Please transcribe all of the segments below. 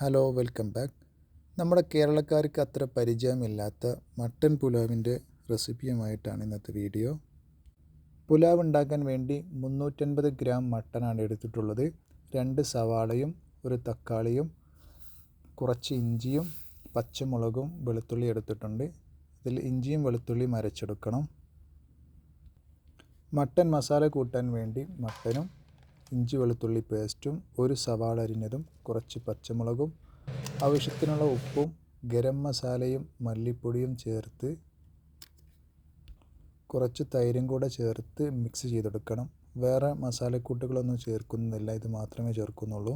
Hello welcome back. നമ്മുടെ കേരളക്കാർക്ക് അത്ര പരിചയമില്ലാത്ത മട്ടൻ പുലാവിന്റെ റെസിപ്പിയുമായിട്ടാണ് ഇന്നത്തെ വീഡിയോ. പുലാവ് ഉണ്ടാക്കാൻ വേണ്ടി മുന്നൂറ്റൻപത് ഗ്രാം മട്ടനാണ് എടുത്തിട്ടുള്ളത്. രണ്ട് സവാളയും ഒരു തക്കാളിയും കുറച്ച് ഇഞ്ചിയും പച്ചമുളകും വെളുത്തുള്ളി എടുത്തിട്ടുണ്ട്. ഇതിൽ ഇഞ്ചിയും വെളുത്തുള്ളിയും അരച്ചെടുക്കണം. മട്ടൻ മസാല കൂട്ടാൻ വേണ്ടി മട്ടനും ഇഞ്ചി വെളുത്തുള്ളി പേസ്റ്റും ഒരു സവാള അരിഞ്ഞതും കുറച്ച് പച്ചമുളകും ആവശ്യത്തിനുള്ള ഉപ്പും ഗരം മസാലയും മല്ലിപ്പൊടിയും ചേർത്ത് കുറച്ച് തൈരും കൂടെ ചേർത്ത് മിക്സ് ചെയ്തെടുക്കണം. വേറെ മസാലക്കൂട്ടുകളൊന്നും ചേർക്കുന്നില്ല ഇത് മാത്രമേ ചേർക്കുന്നുള്ളൂ.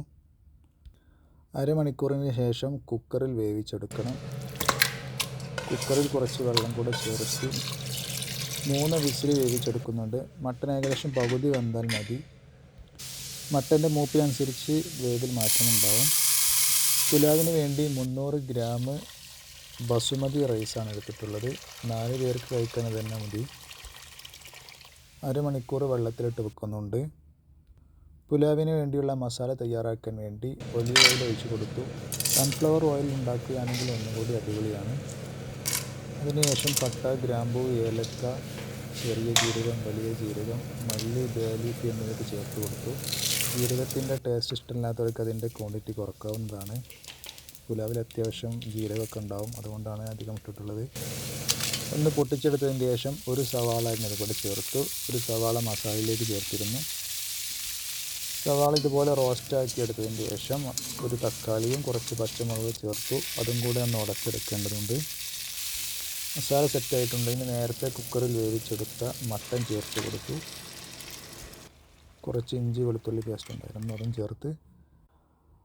അരമണിക്കൂറിന് ശേഷം കുക്കറിൽ വേവിച്ചെടുക്കണം. കുക്കറിൽ കുറച്ച് വെള്ളം കൂടെ ചേർത്ത് മൂന്ന് വിസിൽ വേവിച്ചെടുക്കുന്നുണ്ട്. മട്ടൻ ഏകദേശം പകുതി വന്നാൽ മതി. മട്ടന്റെ മൂപ്പിനനുസരിച്ച് വേവിൽ മാറ്റമുണ്ടാവും. പുലാവിന് വേണ്ടി മുന്നൂറ് ഗ്രാം ബസുമതി റൈസാണ് എടുത്തിട്ടുള്ളത്. നാല് പേർക്ക് കഴിക്കുന്നത് തന്നെ മതി. അരമണിക്കൂർ വെള്ളത്തിലിട്ട് വെക്കുന്നുണ്ട്. പുലാവിന് വേണ്ടിയുള്ള മസാല തയ്യാറാക്കാൻ വേണ്ടി ഒലിവ് ഓയിൽ ഒഴിച്ച് കൊടുത്തു. സൺഫ്ലവർ ഓയിൽ ഉണ്ടാക്കുകയാണെങ്കിൽ ഒന്നും കൂടി അടിപൊളിയാണ്. അതിനുശേഷം പട്ട ഗ്രാമ്പൂ ഏലക്ക ചെറിയ ജീരകം വലിയ ജീരകം മല്ലി ബേലീഫ് എന്നിവയൊക്കെ ചേർത്ത് കൊടുത്തു. ജീരകത്തിന്റെ ടേസ്റ്റ് ഇഷ്ടമില്ലാത്തവർക്ക് അതിന്റെ ക്വാണ്ടിറ്റി കുറക്കാവുന്നതാണ്. പുലാവിൽ അത്യാവശ്യം ജീരകമൊക്കെ ഉണ്ടാവും. അതുകൊണ്ടാണ് അധികം ഇട്ടിട്ടുള്ളത്. ഒന്ന് പൊട്ടിച്ചെടുത്തതിന് ശേഷം ഒരു സവാള കൂടെ ചേർത്തു. ഒരു സവാള മസാലയിലേക്ക് ചേർത്തിരുന്നു. സവാള ഇതുപോലെ റോസ്റ്റാക്കി എടുത്തതിന് ശേഷം ഒരു തക്കാളിയും കുറച്ച് പച്ചമുളക് ചേർത്തു. അതും കൂടെ ഒന്ന് ഉടച്ചെടുക്കേണ്ടതുണ്ട്. മസാല സെറ്റായിട്ടുണ്ടെങ്കിൽ നേരത്തെ കുക്കറിൽ വേവിച്ചെടുത്ത മട്ടൻ ചേർത്ത് കൊടുത്തു. കുറച്ച് ഇഞ്ചി വെളുത്തുള്ളി പേസ്റ്റ് ഉണ്ടായിരുന്നു. അതും ചേർത്ത്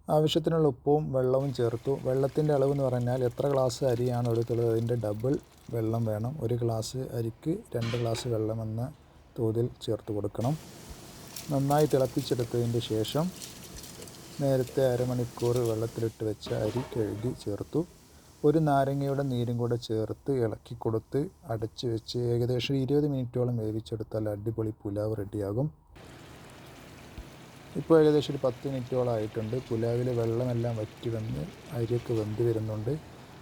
ആവശ്യത്തിനുള്ള ഉപ്പും വെള്ളവും ചേർത്തു. വെള്ളത്തിന്റെ അളവ് എന്ന് പറഞ്ഞാൽ എത്ര ഗ്ലാസ് അരിയാണ് എടുത്തുള്ളത് അതിന്റെ ഡബിൾ വെള്ളം വേണം. ഒരു ഗ്ലാസ് അരിക്ക് രണ്ട് ഗ്ലാസ് വെള്ളമെന്ന തോതിൽ ചേർത്ത് കൊടുക്കണം. നന്നായി തിളപ്പിച്ചെടുത്തതിന്റെ ശേഷം നേരത്തെ അരമണിക്കൂർ വെള്ളത്തിലിട്ട് വെച്ച അരി കഴുകി ചേർത്തു. ഒരു നാരങ്ങയുടെ നീരും കൂടെ ചേർത്ത് ഇളക്കി കൊടുത്ത് അടച്ച് വെച്ച് ഏകദേശം ഇരുപത് മിനിറ്റോളം വേവിച്ചെടുത്താൽ അടിപൊളി പുലാവ് റെഡിയാകും ഇപ്പോൾ ഏകദേശം ഒരു പത്ത് മിനിറ്റോളം ആയിട്ടുണ്ട്. പുലാവിൽ വെള്ളമെല്ലാം വറ്റി വന്ന് അരിയൊക്കെ വെന്ത് വരുന്നുണ്ട്.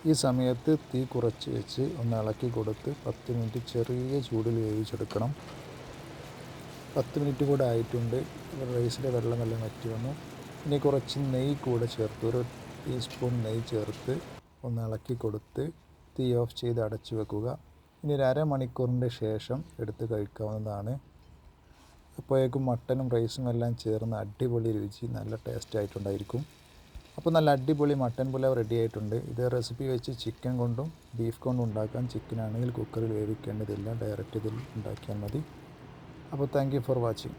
ഈ സമയത്ത് തീ കുറച്ച് വെച്ച് ഒന്ന് ഇളക്കി കൊടുത്ത് പത്ത് മിനിറ്റ് ചെറിയ ചൂടിൽ വേവിച്ചെടുക്കണം. പത്ത് മിനിറ്റ് കൂടെ ആയിട്ടുണ്ട്. റൈസിലെ വെള്ളമെല്ലാം വറ്റി വന്നു. ഇനി കുറച്ച് നെയ്യ് കൂടെ ചേർത്ത് ഒരു ടീസ്പൂൺ നെയ്യ് ചേർത്ത് ഒന്ന് ഇളക്കി കൊടുത്ത് തീ ഓഫ് ചെയ്ത് അടച്ചു വെക്കുക. ഇനി ഒരു അരമണിക്കൂറിന്റെ ശേഷം എടുത്ത് കഴിക്കാവുന്നതാണ്. അപ്പോഴേക്കും മട്ടനും റൈസും എല്ലാം ചേർന്ന് അടിപൊളി രുചി നല്ല ടേസ്റ്റ് ആയിട്ടുണ്ടായിരിക്കും. അപ്പോൾ നല്ല അടിപൊളി മട്ടൻ പുലാവ് റെഡി ആയിട്ടുണ്ട്. ഇത് റെസിപ്പി വെച്ച് ചിക്കൻ കൊണ്ടും ബീഫ് കൊണ്ടും ഉണ്ടാക്കാം. ചിക്കൻ ആണെങ്കിൽ കുക്കറിൽ വേവിക്കേണ്ടതില്ല. ഡയറക്റ്റ് ഇതിൽ ഉണ്ടാക്കിയാൽ മതി. അപ്പോൾ താങ്ക് ഫോർ വാച്ചിങ്